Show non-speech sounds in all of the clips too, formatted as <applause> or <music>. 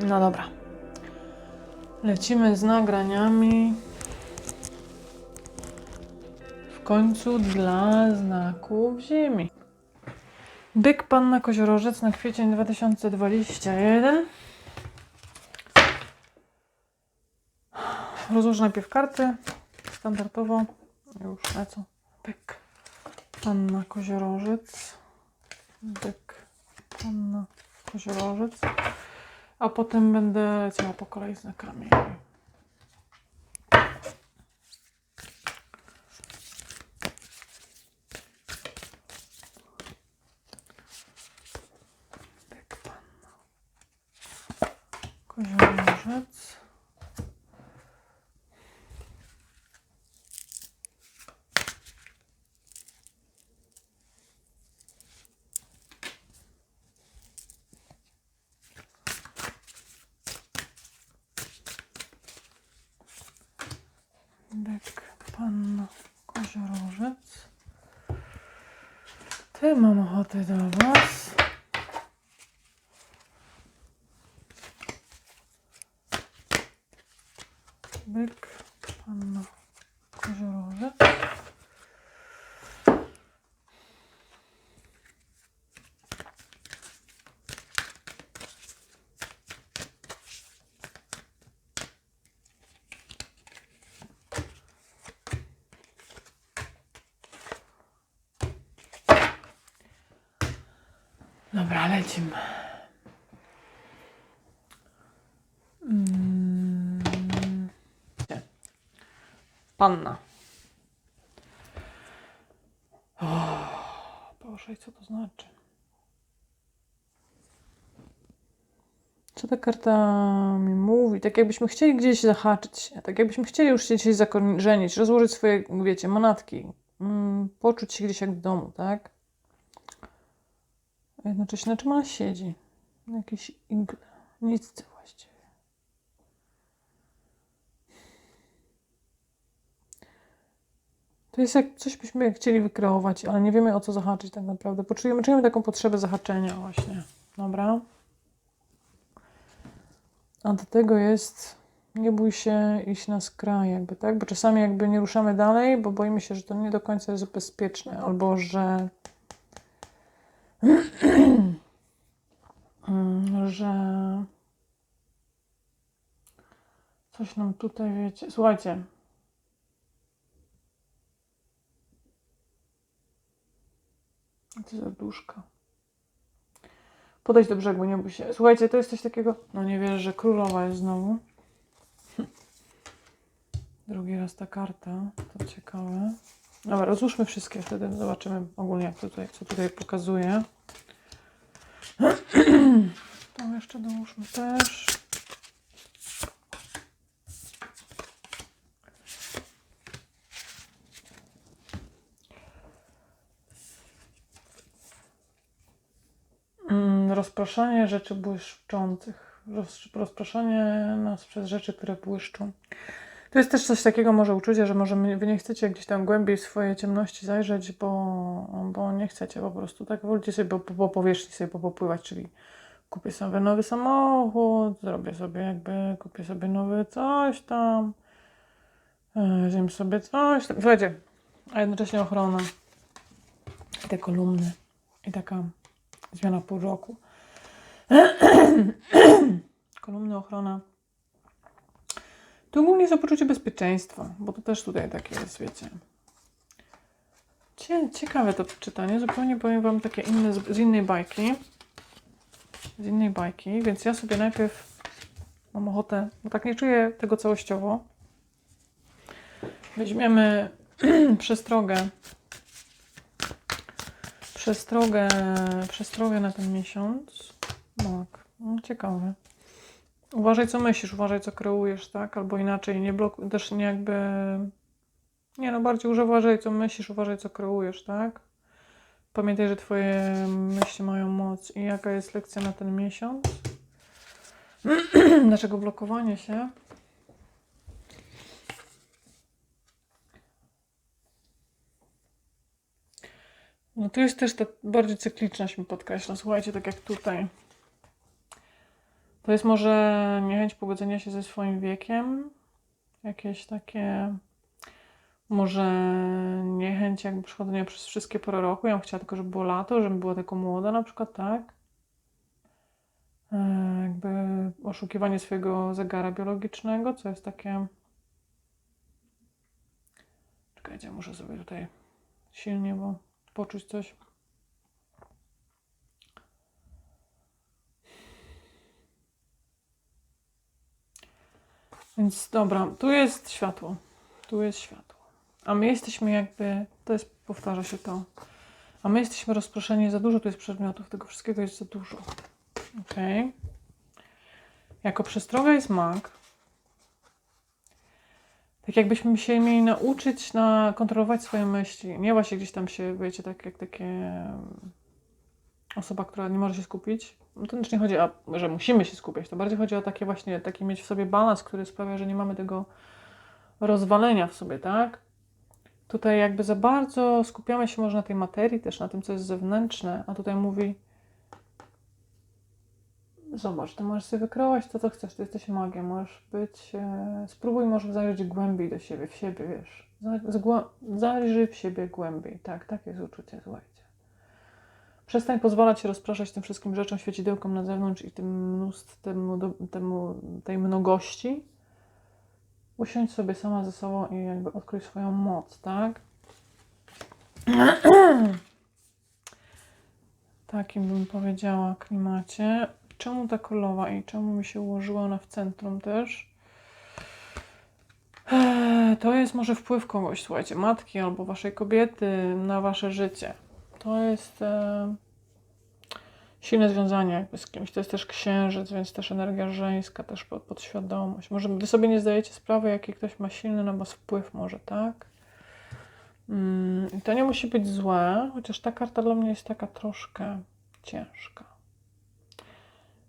No dobra. Lecimy z nagraniami. W końcu dla znaków Ziemi. Byk Panna Koziorożec na kwiecień 2021. Rozłożę najpierw karty. Standardowo. Już lecą. Byk. Panna Koziorożec. Byk. Panna Koziorożec. A potem będę leciała po kolei znakami. Byk Panna Koziorożec. Byk, panna, koziorożec. Ty mam ochotę do was. Byk, panna, koziorożec. Dobra, lecimy. Mm. Panna. O, Boże, i co to znaczy? Co ta karta mi mówi? Tak jakbyśmy chcieli gdzieś zahaczyć tak jakbyśmy chcieli już się gdzieś zakorzenić, rozłożyć swoje, wiecie, monatki, mm, poczuć się gdzieś jak w domu, tak? Jednocześnie na czym ona siedzi? Na jakiejś igle. Nic właściwie. To jest jak coś byśmy chcieli wykreować, ale nie wiemy o co zahaczyć tak naprawdę. Poczujemy, czujemy taką potrzebę zahaczenia właśnie. Dobra. A do tego jest nie bój się iść na skraj jakby, tak? Bo czasami jakby nie ruszamy dalej, bo boimy się, że to nie do końca jest bezpieczne, albo że że coś nam tutaj, wiecie, słuchajcie. Co za duszka. Podejść do brzegu, nie bój się. Słuchajcie, to jest coś takiego. No nie wierzę, że królowa jest znowu. <laughs> Drugi raz ta karta. To ciekawe. Dobra, rozłóżmy wszystkie, wtedy zobaczymy ogólnie, jak tutaj, co tutaj pokazuje. <clears throat> To jeszcze dołóżmy też. Mm, Rozpraszanie rzeczy błyszczących. Roz, rozpraszanie nas przez rzeczy, które błyszczą. To jest też coś takiego, może uczucie, że może wy nie chcecie gdzieś tam głębiej w swoje ciemności zajrzeć, bo, bo nie chcecie po prostu, tak? Wolicie sobie po, po powierzchni sobie popływać, czyli kupię sobie nowy samochód, zrobię sobie jakby, kupię sobie nowy coś tam, e, zjem sobie coś tam. Słuchajcie, a jednocześnie ochrona i te kolumny i taka zmiana pół roku. <clears throat> Kolumny, ochrona. To ogólnie jest poczucie bezpieczeństwa, bo to też tutaj takie jest, wiecie. Cie, ciekawe to czytanie, zupełnie powiem Wam takie inne, z, z innej bajki. Z innej bajki, więc ja sobie najpierw mam ochotę, bo tak nie czuję tego całościowo. Weźmiemy <clears throat> przestrogę. Przestrogę, przestrogę na ten miesiąc. Tak, no, ciekawe. Uważaj, co myślisz, uważaj, co kreujesz, tak? Albo inaczej, nie blokuj, też nie jakby... Nie no, bardziej uważaj, co myślisz, uważaj, co kreujesz, tak? Pamiętaj, że twoje myśli mają moc. I jaka jest lekcja na ten miesiąc? <clears throat> Dlaczego blokowanie się? No tu jest też ta bardziej cykliczność mi podkreśla. Słuchajcie, tak jak tutaj. To jest może niechęć pogodzenia się ze swoim wiekiem, jakieś takie, może niechęć jakby przechodzenia przez wszystkie pory roku. Ja bym chciała tylko, żeby było lato, żebym była tylko młoda na przykład, tak? E, Jakby oszukiwanie swojego zegara biologicznego, co jest takie... Czekajcie, muszę sobie tutaj silnie, bo poczuć coś. Więc dobra, tu jest światło. Tu jest światło. A my jesteśmy jakby, to jest, powtarza się to, a my jesteśmy rozproszeni za dużo, tu jest przedmiotów, tego wszystkiego jest za dużo. Ok. Jako przestroga jest mag. Tak jakbyśmy się mieli nauczyć na kontrolować swoje myśli. Nie właśnie gdzieś tam się, wiecie, tak jak takie um, osoba, która nie może się skupić. No to też nie chodzi o, że musimy się skupiać. To bardziej chodzi o takie właśnie, taki mieć w sobie balans, który sprawia, że nie mamy tego rozwalenia w sobie, tak? Tutaj jakby za bardzo skupiamy się może na tej materii, też na tym, co jest zewnętrzne, a tutaj mówi zobacz, ty możesz sobie wykreować to, co chcesz, ty jesteś magiem, możesz być, e, spróbuj może zajrzeć głębiej do siebie, w siebie, wiesz, zajrzyj w siebie głębiej, tak, takie jest uczucie, słuchajcie. Przestań pozwalać się rozpraszać tym wszystkim rzeczom, świecidełkom na zewnątrz i tym mnóstw, temu, tej mnogości. Usiądź sobie sama ze sobą i jakby odkryj swoją moc, tak? <clears throat> Takim bym powiedziała klimacie. Czemu ta królowa i czemu mi się ułożyła ona w centrum też? To jest może wpływ kogoś, słuchajcie, matki albo waszej kobiety na wasze życie. To jest e, silne związanie jakby z kimś. To jest też księżyc, więc też energia żeńska, też pod, podświadomość. Może wy sobie nie zdajecie sprawy, jaki ktoś ma silny na was wpływ może, tak? Mm, to nie musi być złe, chociaż ta karta dla mnie jest taka troszkę ciężka.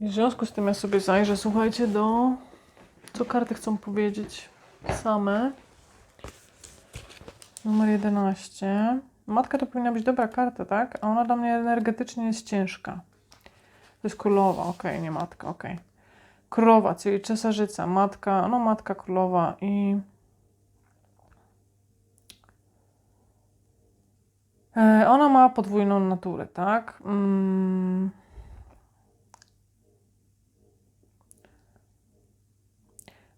I w związku z tym ja sobie zajrzę, słuchajcie, do co karty chcą powiedzieć same. Numer 11. Matka to powinna być dobra karta, tak? A ona dla mnie energetycznie jest ciężka. To jest królowa, okej, nie matka, okej. Królowa, czyli cesarzyca, matka, no matka królowa i... E, Ona ma podwójną naturę, tak? Mm.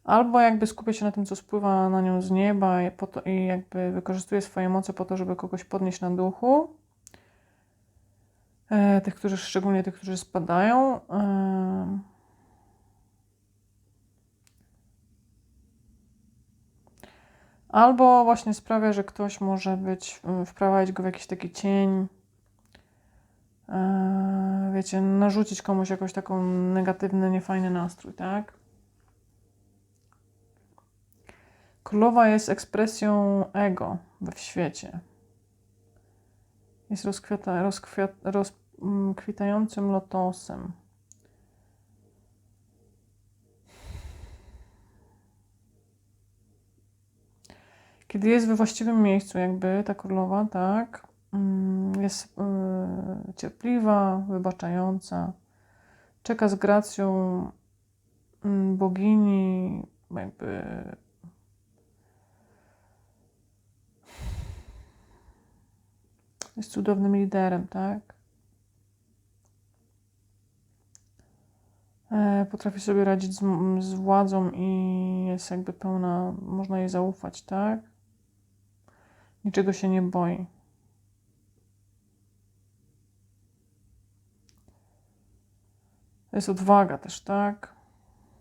Albo jakby skupia się na tym, co spływa na nią z nieba i, po to, i jakby wykorzystuje swoje moce po to, żeby kogoś podnieść na duchu. E, tych, którzy, szczególnie tych, którzy spadają. E, albo właśnie sprawia, że ktoś może być, wprowadzić go w jakiś taki cień. E, wiecie, narzucić komuś jakoś taką negatywny, niefajny nastrój, tak? Królowa jest ekspresją ego w świecie. Jest rozkwiata, rozkwiat, rozkwitającym lotosem. Kiedy jest we właściwym miejscu, jakby ta królowa, tak, mm, jest y, cierpliwa, wybaczająca, czeka z gracją mm, bogini, jakby jest cudownym liderem, tak? E, Potrafi sobie radzić z, z władzą i jest jakby pełna, można jej zaufać, tak? Niczego się nie boi. Jest odwaga też, tak?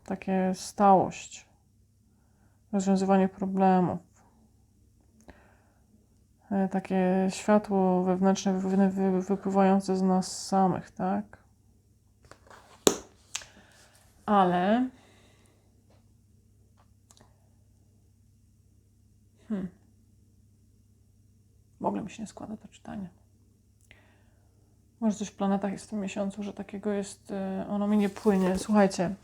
Takie stałość. Rozwiązywanie problemów. E, takie światło wewnętrzne wy- wy- wypływające z nas samych, tak? Ale. Hmm. W ogóle mi się nie składa to czytanie. Może coś w planetach jest w tym miesiącu, że takiego jest. e, Ono mi nie płynie. Słuchajcie.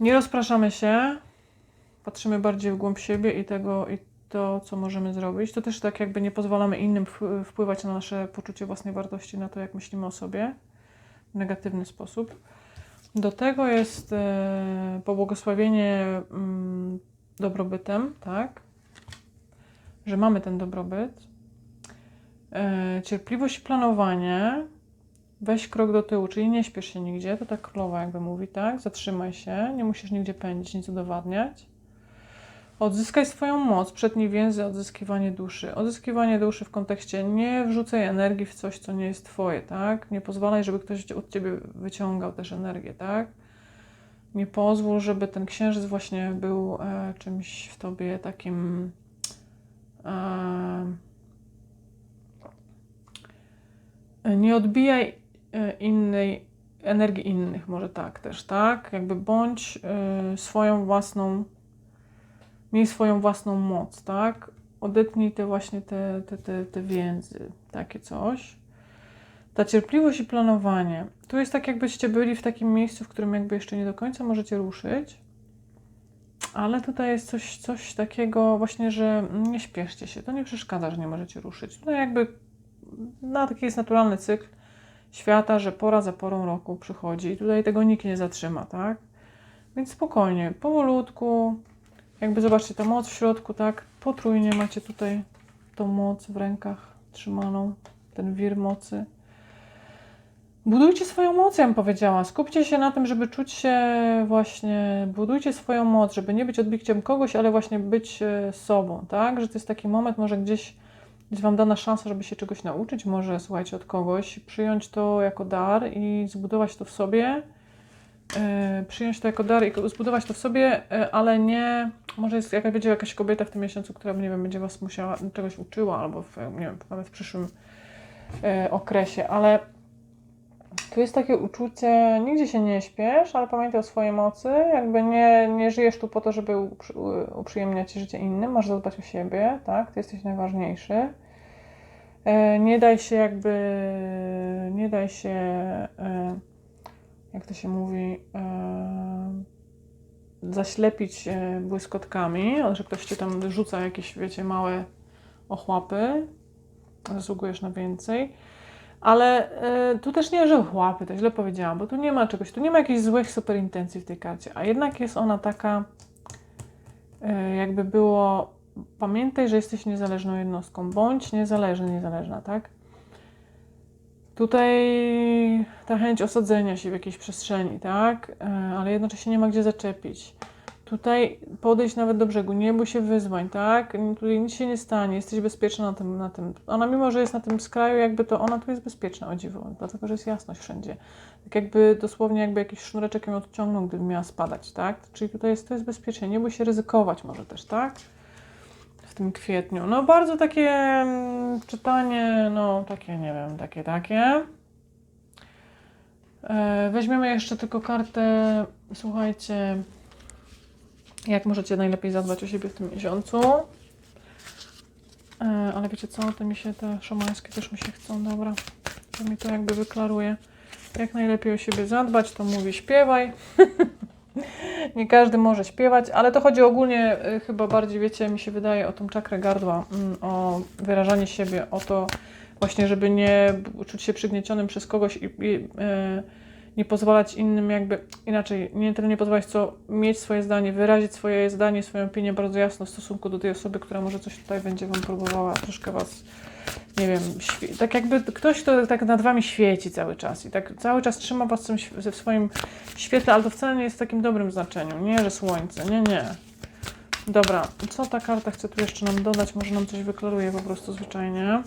Nie rozpraszamy się. Patrzymy bardziej w głąb siebie i tego, i to, co możemy zrobić. To też tak jakby nie pozwalamy innym wpł- wpływać na nasze poczucie własnej wartości, na to, jak myślimy o sobie. negatywny sposób. Do tego jest e, pobłogosławienie mm, dobrobytem, tak? Że mamy ten dobrobyt. E, cierpliwość planowanie. Weź krok do tyłu, czyli nie śpiesz się nigdzie, to tak królowa jakby mówi, tak? Zatrzymaj się, nie musisz nigdzie pędzić, nic udowadniać. Odzyskaj swoją moc, przedni więzy, odzyskiwanie duszy. Odzyskiwanie duszy w kontekście nie wrzucaj energii w coś, co nie jest twoje, tak? Nie pozwalaj, żeby ktoś od ciebie wyciągał też energię, tak? Nie pozwól, żeby ten księżyc właśnie był e, czymś w tobie takim. E, nie odbijaj e, innej energii innych, może tak też, tak? Jakby bądź e, swoją własną miej swoją własną moc, tak? Odetnij te właśnie te, te, te, te więzy, takie coś. Ta cierpliwość i planowanie. Tu jest tak, jakbyście byli w takim miejscu, w którym jakby jeszcze nie do końca możecie ruszyć, ale tutaj jest coś, coś takiego właśnie, że nie śpieszcie się. To nie przeszkadza, że nie możecie ruszyć. Tutaj jakby no, taki jest naturalny cykl świata, że pora za porą roku przychodzi i tutaj tego nikt nie zatrzyma, tak? Więc spokojnie, powolutku, jakby zobaczcie, ta moc w środku, tak? Potrójnie macie tutaj tą moc w rękach trzymaną, ten wir mocy. Budujcie swoją moc, ja bym powiedziała. Skupcie się na tym, żeby czuć się właśnie, budujcie swoją moc, żeby nie być odbiciem kogoś, ale właśnie być e, sobą, tak? Że to jest taki moment, może gdzieś jest Wam dana szansa, żeby się czegoś nauczyć, może słuchajcie od kogoś, przyjąć to jako dar i zbudować to w sobie przyjąć to jako dar i zbudować to w sobie, e, ale nie, może jest jakaś, będzie jakaś kobieta w tym miesiącu, która, nie wiem, będzie Was musiała, czegoś uczyła, albo w, nie wiem, nawet w przyszłym e, okresie, ale tu jest takie uczucie, nigdzie się nie śpiesz, ale pamiętaj o swojej mocy, jakby nie, nie żyjesz tu po to, żeby uprzy, uprzyjemniać życie innym, masz zadbać o siebie, tak, Ty jesteś najważniejszy. E, nie daj się jakby, nie daj się e, jak to się mówi, e, zaślepić błyskotkami, że ktoś ci tam rzuca jakieś, wiecie, małe ochłapy, zasługujesz na więcej. Ale e, tu też nie, że ochłapy, to źle powiedziałam, bo tu nie ma czegoś, tu nie ma jakichś złych super intencji w tej karcie, a jednak jest ona taka, e, jakby było, pamiętaj, że jesteś niezależną jednostką, bądź niezależny, niezależna, tak? Tutaj ta chęć osadzenia się w jakiejś przestrzeni, tak? E, ale jednocześnie nie ma gdzie zaczepić. Tutaj podejść nawet do brzegu, nie bój się wyzwań, tak? Tutaj nic się nie stanie, jesteś bezpieczna na tym, na tym. Ona mimo, że jest na tym skraju, jakby to ona tu jest bezpieczna, o dziwo, dlatego, że jest jasność wszędzie. Tak jakby dosłownie jakby jakiś sznureczek ją odciągnął, gdyby miała spadać, tak? Czyli tutaj jest, to jest bezpiecznie, nie bój się ryzykować może też, tak? Tym kwietniu. No bardzo takie mm, czytanie, no takie, nie wiem, takie, takie. E, weźmiemy jeszcze tylko kartę, słuchajcie, jak możecie najlepiej zadbać o siebie w tym miesiącu. E, ale wiecie co, to mi się te szamańskie też mi się chcą, dobra. To mi to jakby wyklaruje. Jak najlepiej o siebie zadbać, to mówi śpiewaj. <laughs> nie każdy może śpiewać, ale to chodzi ogólnie, y, chyba bardziej, wiecie, mi się wydaje o tą czakrę gardła, mm, o wyrażanie siebie, o to właśnie, żeby nie czuć się przygniecionym przez kogoś i, i y, nie pozwalać innym jakby, inaczej, nie tyle nie pozwalać, co mieć swoje zdanie, wyrazić swoje zdanie, swoją opinię bardzo jasno w stosunku do tej osoby, która może coś tutaj będzie Wam próbowała troszkę Was nie wiem, tak jakby ktoś, kto tak nad wami świeci cały czas i tak cały czas trzyma was w swoim świetle, ale to wcale nie jest w takim dobrym znaczeniu. Nie, że słońce, nie, nie. Dobra, co ta karta chce tu jeszcze nam dodać? Może nam coś wyklaruje po prostu zwyczajnie.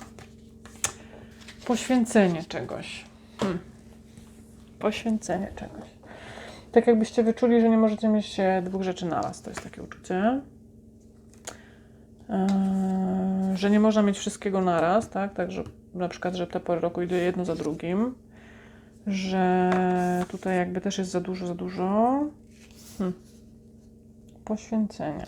Poświęcenie czegoś. Hmm. Poświęcenie czegoś. Tak jakbyście wyczuli, że nie możecie mieć dwóch rzeczy naraz. To jest takie uczucie. Yy, że nie można mieć wszystkiego naraz, tak? Także na przykład, że te pory roku idą jedno za drugim, że tutaj jakby też jest za dużo, za dużo. Hm. Poświęcenie.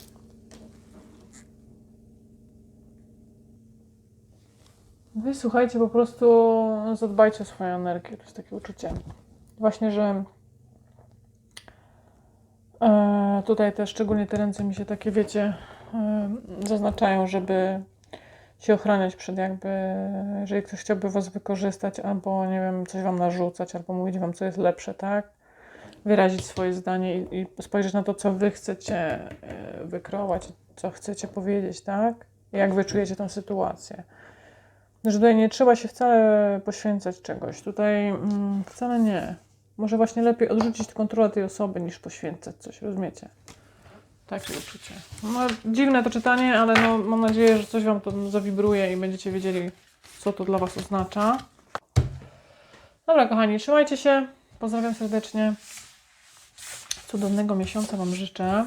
Wy słuchajcie, po prostu zadbajcie o swoją energię. To jest takie uczucie. Właśnie, że e, tutaj też szczególnie te ręce mi się takie, wiecie, zaznaczają, żeby się ochraniać przed jakby, jeżeli ktoś chciałby was wykorzystać, albo nie wiem, coś wam narzucać, albo mówić wam, co jest lepsze, tak? Wyrazić swoje zdanie i, i spojrzeć na to, co wy chcecie e, wykreować, co chcecie powiedzieć, tak? Jak wy czujecie tę sytuację. Że tutaj nie trzeba się wcale poświęcać czegoś. Tutaj mm, wcale nie. Może właśnie lepiej odrzucić kontrolę tej osoby, niż poświęcać coś, rozumiecie? Takie uczucie. No, dziwne to czytanie, ale no, mam nadzieję, że coś Wam to zawibruje i będziecie wiedzieli, co to dla Was oznacza. Dobra, kochani, trzymajcie się. Pozdrawiam serdecznie. Cudownego miesiąca Wam życzę.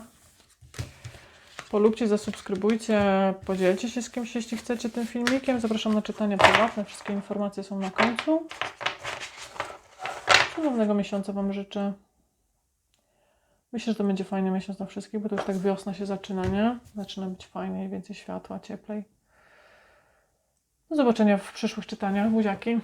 Polubcie, zasubskrybujcie, podzielcie się z kimś, jeśli chcecie tym filmikiem. Zapraszam na czytanie prywatne. Wszystkie informacje są na końcu. Cudownego miesiąca Wam życzę. Myślę, że to będzie fajny miesiąc na wszystkich, bo to już tak wiosna się zaczyna, nie? Zaczyna być fajniej, więcej światła, cieplej. Do zobaczenia w przyszłych czytaniach. Buziaki.